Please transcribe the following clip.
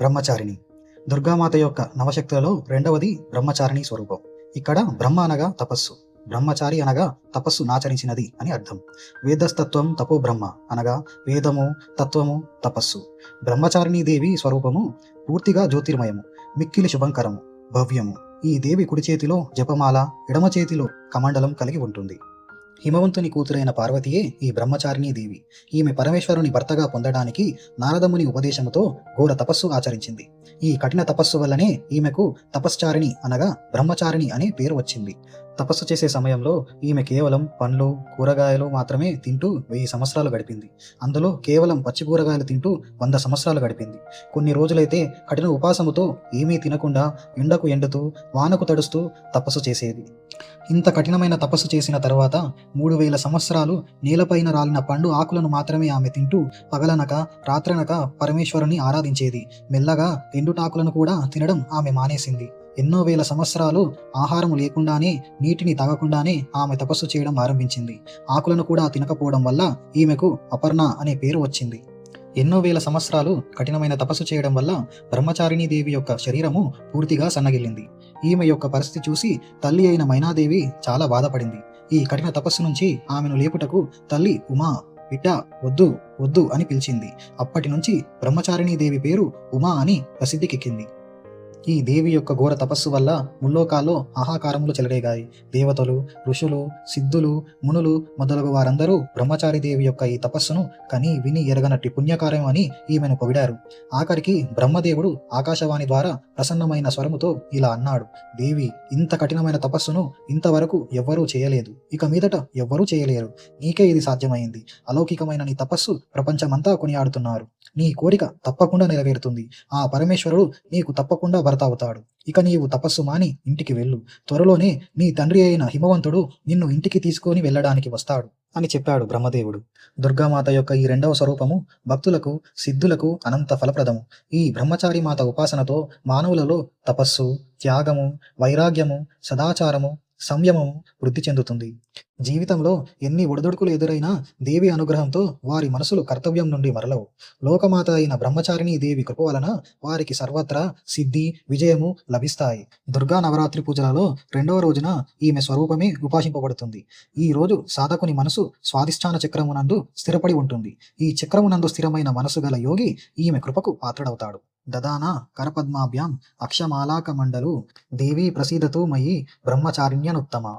బ్రహ్మచారిణి. దుర్గామాత యొక్క నవశక్తులలో రెండవది బ్రహ్మచారిణి స్వరూపం. ఇక్కడ బ్రహ్మ అనగా తపస్సు బ్రహ్మచారి అనగా తపస్సు నాచరించినది అని అర్థం. వేదస్తత్వం తపో బ్రహ్మ అనగా వేదము తత్వము తపస్సు. బ్రహ్మచారిణీ దేవి స్వరూపము పూర్తిగా జ్యోతిర్మయము మిక్కిలి శుభంకరము భవ్యము. ఈ దేవి కుడి చేతిలో జపమాల ఎడమ చేతిలో కమండలం కలిగి ఉంటుంది. హిమవంతుని కూతురైన పార్వతియే ఈ బ్రహ్మచారిణీ దేవి. ఈమె పరమేశ్వరుని భర్తగా పొందడానికి నారదముని ఉపదేశముతో ఘోర తపస్సు ఆచరించింది. ఈ కఠిన తపస్సు వల్లనే ఈమెకు తపశ్చారిణి అనగా బ్రహ్మచారిణి అనే పేరు వచ్చింది. తపస్సు చేసే సమయంలో ఈమె కేవలం పండ్లు కూరగాయలు మాత్రమే తింటూ వెయ్యి సంవత్సరాలు గడిపింది. అందులో కేవలం పచ్చి కూరగాయలు తింటూ వంద సంవత్సరాలు గడిపింది. కొన్ని రోజులైతే కఠిన ఉపాసముతో ఏమీ తినకుండా ఎండకు ఎండుతూ వానకు తడుస్తూ తపస్సు చేసేది. ఇంత కఠినమైన తపస్సు చేసిన తర్వాత మూడు వేల సంవత్సరాలు నేలపైన రాలిన పండు ఆకులను మాత్రమే ఆమె తింటూ పగలనక రాత్రనక పరమేశ్వరుని ఆరాధించేది. మెల్లగా ఎండుటాకులను కూడా తినడం ఆమె మానేసింది. ఎన్నో వేల సంవత్సరాలు ఆహారం లేకుండానే నీటిని తాగకుండానే ఆమె తపస్సు చేయడం ఆరంభించింది. ఆకులను కూడా తినకపోవడం వల్ల ఈమెకు అపర్ణ అనే పేరు వచ్చింది. ఎన్నో వేల సంవత్సరాలు కఠినమైన తపస్సు చేయడం వల్ల బ్రహ్మచారిణీ దేవి యొక్క శరీరము పూర్తిగా సన్నగిల్లింది. ఈమె యొక్క పరిస్థితి చూసి తల్లి అయిన మైనాదేవి చాలా బాధపడింది. ఈ కఠిన తపస్సు నుంచి ఆమెను లేపుటకు తల్లి ఉమా బిడ్డ వద్దు వద్దు అని పిలిచింది. అప్పటి నుంచి బ్రహ్మచారిణీ దేవి పేరు ఉమా అని ప్రసిద్ధికెక్కింది. ఈ దేవి యొక్క ఘోర తపస్సు వల్ల ముల్లోకాల్లో ఆహాకారములు చెలరేగాయి. దేవతలు ఋషులు సిద్ధులు మునులు మొదలగు వారందరూ బ్రహ్మచారి దేవి యొక్క ఈ తపస్సును కని విని ఎరగనట్టి పుణ్యకార్యం అని ఈమెను పొగిడారు. ఆఖరికి బ్రహ్మదేవుడు ఆకాశవాణి ద్వారా ప్రసన్నమైన స్వరముతో ఇలా అన్నాడు దేవి ఇంత కఠినమైన తపస్సును ఇంతవరకు ఎవ్వరూ చేయలేదు. ఇక మీదట ఎవ్వరూ చేయలేరు. నీకే ఇది సాధ్యమైంది. అలౌకికమైన నీ తపస్సు ప్రపంచమంతా కొనియాడుతున్నారు. నీ కోరిక తప్పకుండా నెరవేరుతుంది. ఆ పరమేశ్వరుడు నీకు తప్పకుండా భర్త అవుతాడు ఇక నీవు తపస్సు మాని ఇంటికి వెళ్ళు. త్వరలోనే నీ తండ్రి అయిన హిమవంతుడు నిన్ను ఇంటికి తీసుకొని వెళ్ళడానికి వస్తాడు అని చెప్పాడు బ్రహ్మదేవుడు. దుర్గామాత యొక్క ఈ రెండవ స్వరూపము భక్తులకు సిద్ధులకు అనంత ఫలప్రదము. ఈ బ్రహ్మచారి మాత ఉపాసనతో మానవులలో తపస్సు త్యాగము వైరాగ్యము సదాచారము సంయమము వృద్ధి చెందుతుంది. జీవితంలో ఎన్ని ఒడిదొడుకులు ఎదురైనా దేవి అనుగ్రహంతో వారి మనసులు కర్తవ్యం నుండి మరలవు. లోకమాత అయిన బ్రహ్మచారిణీ దేవి కృప వలన వారికి సర్వత్రా సిద్ధి విజయము లభిస్తాయి. దుర్గా నవరాత్రి పూజలలో రెండవ రోజున ఈమె స్వరూపమే ఉపాసింపబడుతుంది. ఈ రోజు సాధకుని మనసు స్వాధిష్టాన చక్రమునందు స్థిరపడి ఉంటుంది. ఈ చక్రమునందు స్థిరమైన మనసు గల యోగి ఈమె కృపకు పాత్రడవుతాడు. దదాన కరపద్మాభ్యాం అక్షమాలాక మండలు దేవీ ప్రసీదతు మయి బ్రహ్మచారిణ్యనుత్తమ.